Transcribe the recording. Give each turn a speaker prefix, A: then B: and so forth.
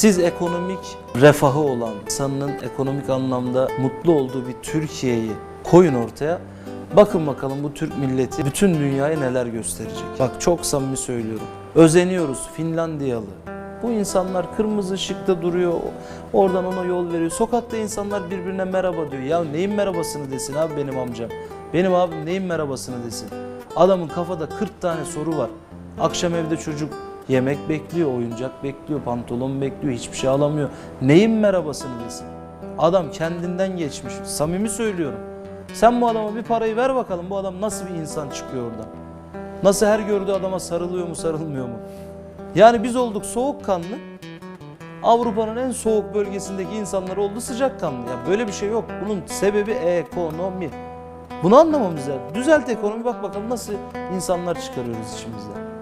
A: Siz ekonomik refahı olan, insanın ekonomik anlamda mutlu olduğu bir Türkiye'yi koyun ortaya. Bakın bakalım bu Türk milleti bütün dünyaya neler gösterecek. Bak çok samimi söylüyorum. Özeniyoruz Finlandiyalı. Bu insanlar kırmızı ışıkta duruyor. Oradan ona yol veriyor. Sokakta insanlar birbirine merhaba diyor. Ya neyin merhabasını desin abi benim amcam. Benim abim neyin merhabasını desin. Adamın kafada 40 tane soru var. Akşam evde çocuk yemek bekliyor, oyuncak bekliyor, pantolon bekliyor, hiçbir şey alamıyor. Neyin merhabasını desin. Adam kendinden geçmiş. Samimi söylüyorum. Sen bu adama bir parayı ver bakalım bu adam nasıl bir insan çıkıyor oradan. Nasıl her gördüğü adama sarılıyor mu sarılmıyor mu? Yani biz olduk soğukkanlı. Avrupa'nın en soğuk bölgesindeki insanlar oldu sıcakkanlı. Ya böyle bir şey yok. Bunun sebebi ekonomi. Bunu anlamamız lazım. Düzelt ekonomi bak bakalım nasıl insanlar çıkarıyoruz içimizden.